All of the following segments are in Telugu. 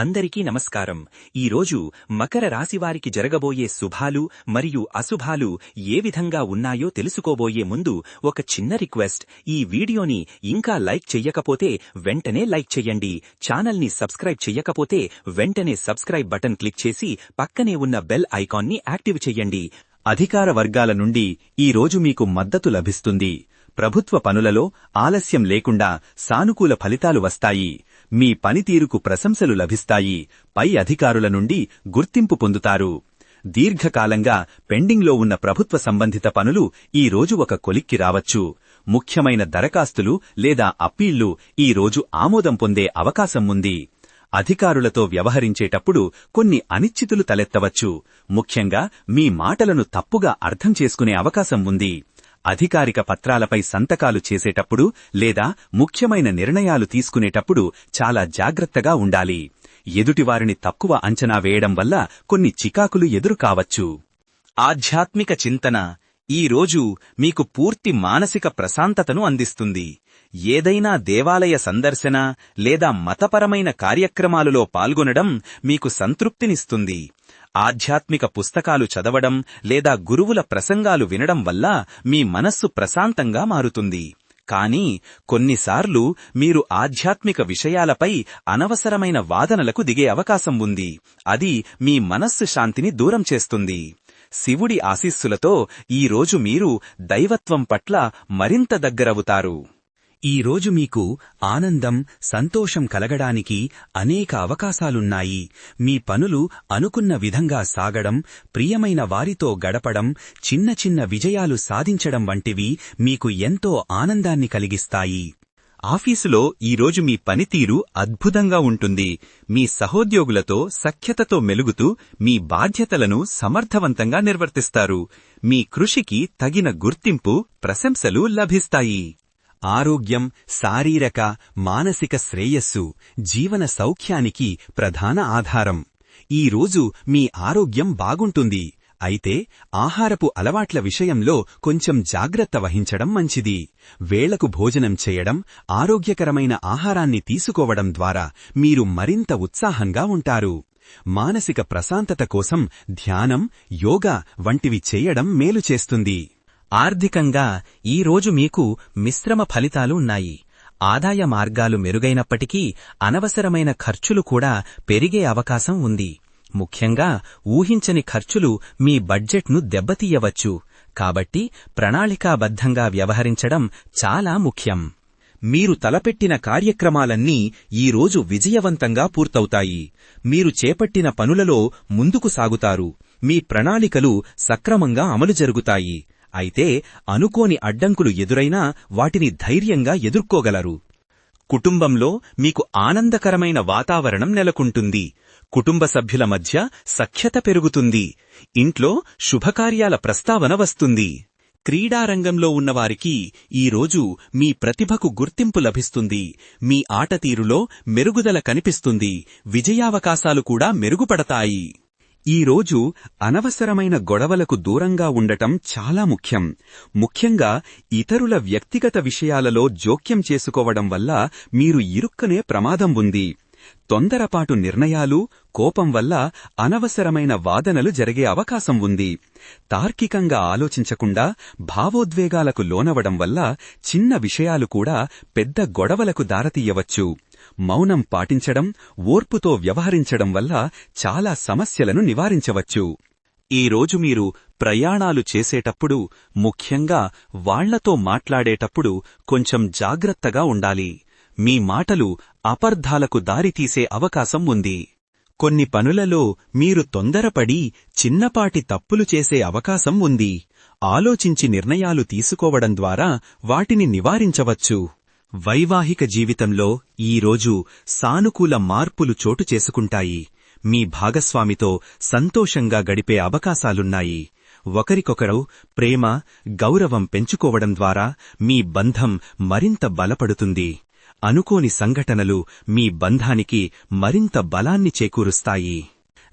అందరికీ నమస్కారం. ఈరోజు మకర రాశివారికి జరగబోయే శుభాలు మరియు అశుభాలు ఏ విధంగా ఉన్నాయో తెలుసుకోబోయే ముందు ఒక చిన్న రిక్వెస్ట్. ఈ వీడియోని ఇంకా లైక్ చెయ్యకపోతే వెంటనే లైక్ చెయ్యండి. ఛానల్ని సబ్స్క్రైబ్ చెయ్యకపోతే వెంటనే సబ్స్క్రైబ్ బటన్ క్లిక్ చేసి పక్కనే ఉన్న బెల్ ఐకాన్ని యాక్టివ్ చెయ్యండి. అధికార వర్గాల నుండి ఈ రోజు మీకు మద్దతు లభిస్తుంది. ప్రభుత్వ పనులలో ఆలస్యం లేకుండా సానుకూల ఫలితాలు వస్తాయి. మీ పనితీరుకు ప్రశంసలు లభిస్తాయి. పై అధికారుల నుండి గుర్తింపు పొందుతారు. దీర్ఘకాలంగా పెండింగ్లో ఉన్న ప్రభుత్వ సంబంధిత పనులు ఈ రోజు ఒక కొలిక్కి రావచ్చు. ముఖ్యమైన దరఖాస్తులు లేదా అప్పీళ్ళు ఈ రోజు ఆమోదం పొందే అవకాశం ఉంది. అధికారులతో వ్యవహరించేటప్పుడు కొన్ని అనిశ్చితులు తలెత్తవచ్చు. ముఖ్యంగా మీ మాటలను తప్పుగా అర్థం చేసుకునే అవకాశం ఉంది. అధికారిక పత్రాలపై సంతకాలు చేసేటప్పుడు లేదా ముఖ్యమైన నిర్ణయాలు తీసుకునేటప్పుడు చాలా జాగ్రత్తగా ఉండాలి. ఎదుటివారిని తక్కువ అంచనా వేయడం వల్ల కొన్ని చికాకులు ఎదురుకావచ్చు. ఆధ్యాత్మిక చింతన ఈ రోజు మీకు పూర్తి మానసిక ప్రశాంతతను అందిస్తుంది. ఏదైనా దేవాలయ సందర్శన లేదా మతపరమైన కార్యక్రమాలలో పాల్గొనడం మీకు సంతృప్తినిస్తుంది. ఆధ్యాత్మిక పుస్తకాలు చదవడం లేదా గురువుల ప్రసంగాలు వినడం వల్ల మీ మనస్సు ప్రశాంతంగా మారుతుంది. కానీ కొన్నిసార్లు మీరు ఆధ్యాత్మిక విషయాలపై అనవసరమైన వాదనలకు దిగే అవకాశం ఉంది. అది మీ మనస్సు శాంతిని దూరం చేస్తుంది. శివుడి ఆశీస్సులతో ఈరోజు మీరు దైవత్వం పట్ల మరింత దగ్గరవుతారు. ఈ రోజు మీకు ఆనందం సంతోషం కలగడానికి అనేక అవకాశాలున్నాయి. మీ పనులు అనుకున్న విధంగా సాగడం ప్రియమైన వారితో గడపడం చిన్న చిన్న విజయాలు సాధించడం వంటివి మీకు ఎంతో ఆనందాన్ని కలిగిస్తాయి. ఆఫీసులో ఈరోజు మీ పనితీరు అద్భుతంగా ఉంటుంది. మీ సహోద్యోగులతో సఖ్యతతో మెలుగుతూ మీ బాధ్యతలను సమర్థవంతంగా నిర్వర్తిస్తారు. మీ కృషికి తగిన గుర్తింపు ప్రశంసలు లభిస్తాయి. ఆరోగ్యం శారీరక మానసిక శ్రేయస్సు జీవన సౌఖ్యానికి ప్రధాన ఆధారం. ఈరోజు మీ ఆరోగ్యం బాగుంటుంది. అయితే ఆహారపు అలవాట్ల విషయంలో కొంచెం జాగ్రత్త వహించడం మంచిది. వేళకు భోజనం చేయడం ఆరోగ్యకరమైన ఆహారాన్ని తీసుకోవడం ద్వారా మీరు మరింత ఉత్సాహంగా ఉంటారు. మానసిక ప్రశాంతత కోసం ధ్యానం యోగా వంటివి చేయడం మేలు చేస్తుంది. ఆర్థికంగా ఈరోజు మీకు మిశ్రమ ఫలితాలు ఉన్నాయి. ఆదాయ మార్గాలు మెరుగైనప్పటికీ అనవసరమైన ఖర్చులు కూడా పెరిగే అవకాశం ఉంది. ముఖ్యంగా ఊహించని ఖర్చులు మీ బడ్జెట్ను దెబ్బతీయవచ్చు. కాబట్టి ప్రణాళికాబద్ధంగా వ్యవహరించడం చాలా ముఖ్యం. మీరు తలపెట్టిన కార్యక్రమాలన్నీ ఈరోజు విజయవంతంగా పూర్తవుతాయి. మీరు చేపట్టిన పనులలో ముందుకు సాగుతారు. మీ ప్రణాళికలు సక్రమంగా అమలు జరుగుతాయి. అయితే అనుకోని అడ్డంకులు ఎదురైనా వాటిని ధైర్యంగా ఎదుర్కోగలరు. కుటుంబంలో మీకు ఆనందకరమైన వాతావరణం నెలకొంటుంది. కుటుంబ సభ్యుల మధ్య సఖ్యత పెరుగుతుంది. ఇంట్లో శుభకార్యాల ప్రస్తావన వస్తుంది. క్రీడారంగంలో ఉన్నవారికి ఈరోజు మీ ప్రతిభకు గుర్తింపు లభిస్తుంది. మీ ఆటతీరులో మెరుగుదల కనిపిస్తుంది. విజయావకాశాలు కూడా మెరుగుపడతాయి. ఈ రోజు అనవసరమైన గొడవలకు దూరంగా ఉండటం చాలా ముఖ్యం. ముఖ్యంగా ఇతరుల వ్యక్తిగత విషయాలలో జోక్యం చేసుకోవడం వల్ల మీరు ఇరుక్కనే ప్రమాదం ఉంది. తొందరపాటు నిర్ణయాలు కోపం వల్ల అనవసరమైన వాదనలు జరిగే అవకాశం ఉంది. తార్కికంగా ఆలోచించకుండా భావోద్వేగాలకు లోనవడం వల్ల చిన్న విషయాలు కూడా పెద్ద గొడవలకు దారతీయవచ్చు. మౌనం పాటించడం ఓర్పుతో వ్యవహరించడం వల్ల చాలా సమస్యలను నివారించవచ్చు. ఈ రోజు మీరు ప్రయాణాలు చేసేటప్పుడు ముఖ్యంగా వాళ్ళతో మాట్లాడేటప్పుడు కొంచెం జాగ్రత్తగా ఉండాలి. మీ మాటలు అపర్ధాలకు దారితీసే అవకాశం ఉంది. కొన్ని పనులలో మీరు తొందరపడి చిన్నపాటి తప్పులు చేసే అవకాశం ఉంది. ఆలోచించి నిర్ణయాలు తీసుకోవడం ద్వారా వాటిని నివారించవచ్చు. వైవాహిక జీవితంలో ఈరోజు సానుకూల మార్పులు చోటు చేసుకుంటాయి. మీ భాగస్వామితో సంతోషంగా గడిపే అవకాశాలున్నాయి. ఒకరికొకరు ప్రేమ గౌరవం పెంచుకోవడం ద్వారా మీ బంధం మరింత బలపడుతుంది. అనుకోని సంఘటనలు మీ బంధానికి మరింత బలాన్ని చేకూరుస్తాయి.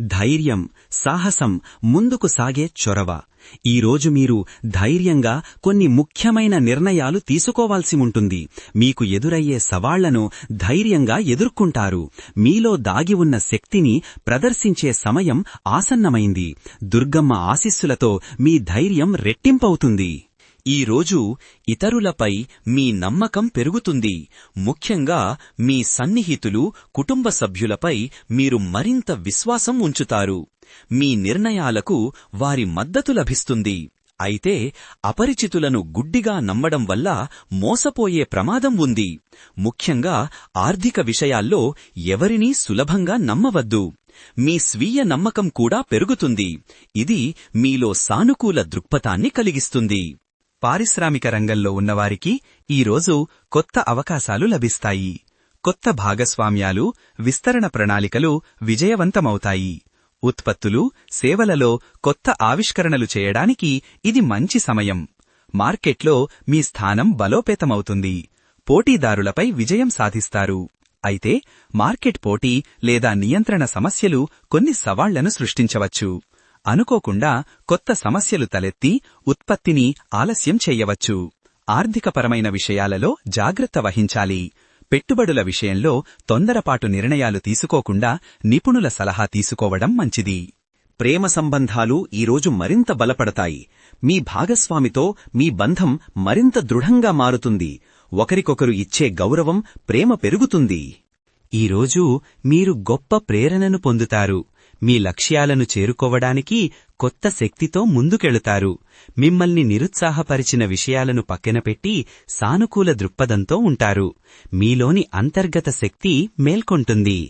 ధైర్యం సాహసం ముందుకు సాగే చొరవ. ఈరోజు మీరు ధైర్యంగా కొన్ని ముఖ్యమైన నిర్ణయాలు తీసుకోవాల్సి ఉంటుంది. మీకు ఎదురయ్యే సవాళ్ళను ధైర్యంగా ఎదుర్కొంటారు. మీలో దాగి ఉన్న శక్తిని ప్రదర్శించే సమయం ఆసన్నమైంది. దుర్గమ్మ ఆశీస్సులతో మీ ధైర్యం రెట్టింపవుతుంది. ఈ రోజు ఇతరులపై మీ నమ్మకం పెరుగుతుంది. ముఖ్యంగా మీ సన్నిహితులు కుటుంబ సభ్యులపై మీరు మరింత విశ్వాసం ఉంచుతారు. మీ నిర్ణయాలకు వారి మద్దతు లభిస్తుంది. అయితే అపరిచితులను గుడ్డిగా నమ్మడం వల్ల మోసపోయే ప్రమాదం ఉంది. ముఖ్యంగా ఆర్థిక విషయాల్లో ఎవరినీ సులభంగా నమ్మవద్దు. మీ స్వీయ నమ్మకం కూడా పెరుగుతుంది. ఇది మీలో సానుకూల దృక్పథాన్ని కలిగిస్తుంది. పారిశ్రామిక రంగంలో ఉన్నవారికి ఈరోజు కొత్త అవకాశాలు లభిస్తాయి. కొత్త భాగస్వామ్యాలు విస్తరణ ప్రణాళికలు విజయవంతమవుతాయి. ఉత్పత్తులు సేవలలో కొత్త ఆవిష్కరణలు చేయడానికి ఇది మంచి సమయం. మార్కెట్లో మీ స్థానం బలోపేతమవుతుంది. పోటీదారులపై విజయం సాధిస్తారు. అయితే మార్కెట్ పోటీ లేదా నియంత్రణ సమస్యలు కొన్ని సవాళ్ళను సృష్టించవచ్చు. అనుకోకుండా కొత్త సమస్యలు తలెత్తి ఉత్పత్తిని ఆలస్యం చెయ్యవచ్చు ఆర్థికపరమైన విషయాలలో జాగ్రత్త వహించాలి. పెట్టుబడుల విషయంలో తొందరపాటు నిర్ణయాలు తీసుకోకుండా నిపుణుల సలహా తీసుకోవడం మంచిది. ప్రేమ సంబంధాలు ఈరోజు మరింత బలపడతాయి. మీ భాగస్వామితో మీ బంధం మరింత దృఢంగా మారుతుంది. ఒకరికొకరు ఇచ్చే గౌరవం ప్రేమ పెరుగుతుంది. ఈరోజు మీరు గొప్ప ప్రేరణను పొందుతారు. మీ లక్ష్యాలను చేరుకోవడానికి కొత్త శక్తితో ముందుకెళుతారు. మిమ్మల్ని నిరుత్సాహపరిచిన విషయాలను పక్కనపెట్టి సానుకూల దృక్పథంతో ఉంటారు. మీలోని అంతర్గత శక్తి మేల్కొంటుంది.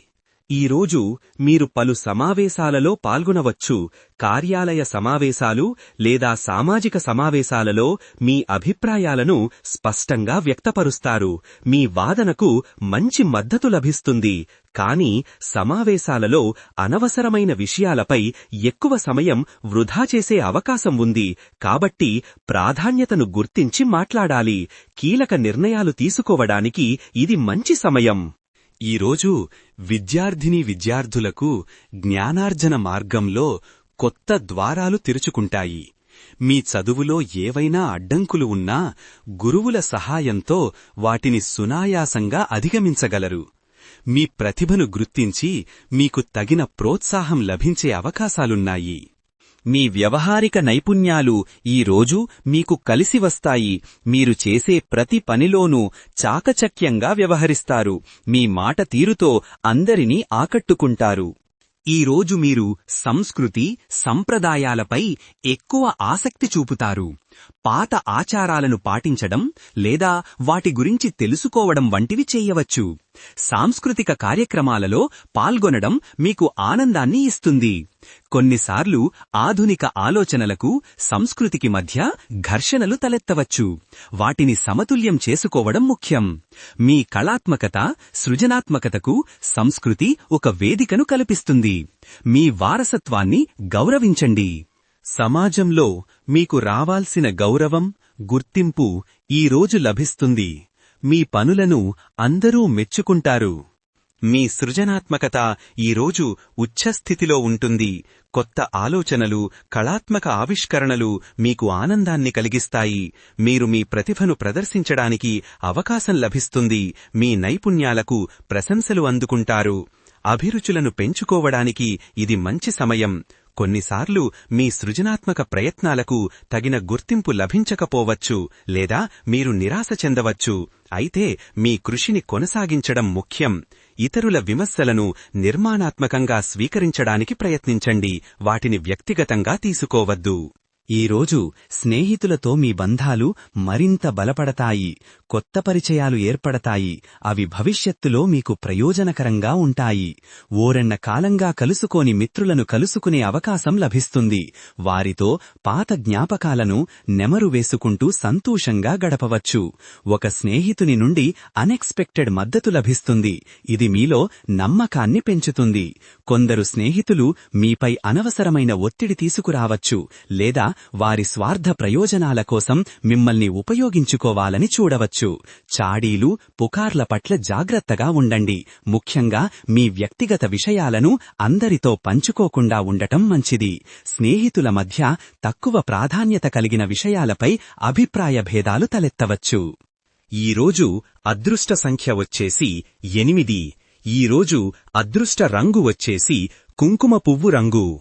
ఈరోజు మీరు పలు సమావేశాలలో పాల్గొనవచ్చు. కార్యాలయ సమావేశాలు లేదా సామాజిక సమావేశాలలో మీ అభిప్రాయాలను స్పష్టంగా వ్యక్తపరుస్తారు. మీ వాదనకు మంచి మద్దతు లభిస్తుంది. కానీ సమావేశాలలో అనవసరమైన విషయాలపై ఎక్కువ సమయం వృధా చేసే అవకాశం ఉంది. కాబట్టి ప్రాధాన్యతను గుర్తించి మాట్లాడాలి. కీలక నిర్ణయాలు తీసుకోవడానికి ఇది మంచి సమయం. ఈరోజు విద్యార్థిని విద్యార్థులకు జ్ఞానార్జన మార్గంలో కొత్త ద్వారాలు తెరుచుకుంటాయి. మీ చదువులో ఏవైనా అడ్డంకులు ఉన్నా గురువుల సహాయంతో వాటిని సునాయాసంగా అధిగమించగలరు. మీ ప్రతిభను గుర్తించి మీకు తగిన ప్రోత్సాహం లభించే అవకాశాలున్నాయి. మీ వ్యవహారిక నైపుణ్యాలు ఈ రోజు మీకు కలిసి వస్తాయి. మీరు చేసే ప్రతి పనిలోనూ చాకచక్యంగా వ్యవహరిస్తారు. మీ మాట తీరుతో అందరినీ ఆకట్టుకుంటారు. ఈ రోజు మీరు సంస్కృతి సంప్రదాయాలపై ఎక్కువ ఆసక్తి చూపుతారు. పాత ఆచారాలను పాటించడం లేదా వాటి గురించి తెలుసుకోవడం వంటివి చేయవచ్చు. సాంస్కృతిక కార్యక్రమాలలో పాల్గొనడం మీకు ఆనందాన్ని ఇస్తుంది. కొన్నిసార్లు ఆధునిక ఆలోచనలకు సంస్కృతికి మధ్య ఘర్షణలు తలెత్తవచ్చు. వాటిని సమతుల్యం చేసుకోవడం ముఖ్యం. మీ కళాత్మకత సృజనాత్మకతకు సంస్కృతి ఒక వేదికను కల్పిస్తుంది. మీ వారసత్వాన్ని గౌరవించండి. సమాజంలో మీకు రావాల్సిన గౌరవం గుర్తింపు ఈరోజు లభిస్తుంది. మీ పనులను అందరూ మెచ్చుకుంటారు. మీ సృజనాత్మకత ఈరోజు ఉచ్ఛస్థితిలో ఉంటుంది. కొత్త ఆలోచనలు కళాత్మక ఆవిష్కరణలు మీకు ఆనందాన్ని కలిగిస్తాయి. మీరు మీ ప్రతిభను ప్రదర్శించడానికి అవకాశం లభిస్తుంది. మీ నైపుణ్యాలకు ప్రశంసలు అందుకుంటారు. అభిరుచులను పెంచుకోవడానికి ఇది మంచి సమయం. కొన్నిసార్లు మీ సృజనాత్మక ప్రయత్నాలకు తగిన గుర్తింపు లభించకపోవచ్చు లేదా మీరు నిరాశ చెందవచ్చు. అయితే మీ కృషిని కొనసాగించడం ముఖ్యం. ఇతరుల విమర్శలను నిర్మాణాత్మకంగా స్వీకరించడానికి ప్రయత్నించండి. వాటిని వ్యక్తిగతంగా తీసుకోవద్దు. ఈరోజు స్నేహితులతో మీ బంధాలు మరింత బలపడతాయి కొత్త పరిచయాలు ఏర్పడతాయి అవి భవిష్యత్తులో మీకు ప్రయోజనకరంగా ఉంటాయి. ఓరెన్న కాలంగా కలుసుకోని మిత్రులను కలుసుకునే అవకాశం లభిస్తుంది. వారితో పాత జ్ఞాపకాలను నెమరు వేసుకుంటూ సంతోషంగా గడపవచ్చు. ఒక స్నేహితుని నుండి అన్ఎక్స్పెక్టెడ్ మద్దతు లభిస్తుంది. ఇది మీలో నమ్మకాన్ని పెంచుతుంది. కొందరు స్నేహితులు మీపై అనవసరమైన ఒత్తిడి తీసుకురావచ్చు లేదా వారి స్వార్థ ప్రయోజనాల కోసం మిమ్మల్ని ఉపయోగించుకోవాలని చూడవచ్చు. చాడీలు పుకార్ల పట్ల జాగ్రత్తగా ఉండండి. ముఖ్యంగా మీ వ్యక్తిగత విషయాలను అందరితో పంచుకోకుండా ఉండటం మంచిది. స్నేహితుల మధ్య తక్కువ ప్రాధాన్యత కలిగిన విషయాలపై అభిప్రాయ భేదాలు తలెత్తవచ్చు. ఈరోజు అదృష్ట సంఖ్య వచ్చేసి ఎనిమిది. ఈరోజు అదృష్ట రంగు వచ్చేసి కుంకుమ పువ్వు రంగు.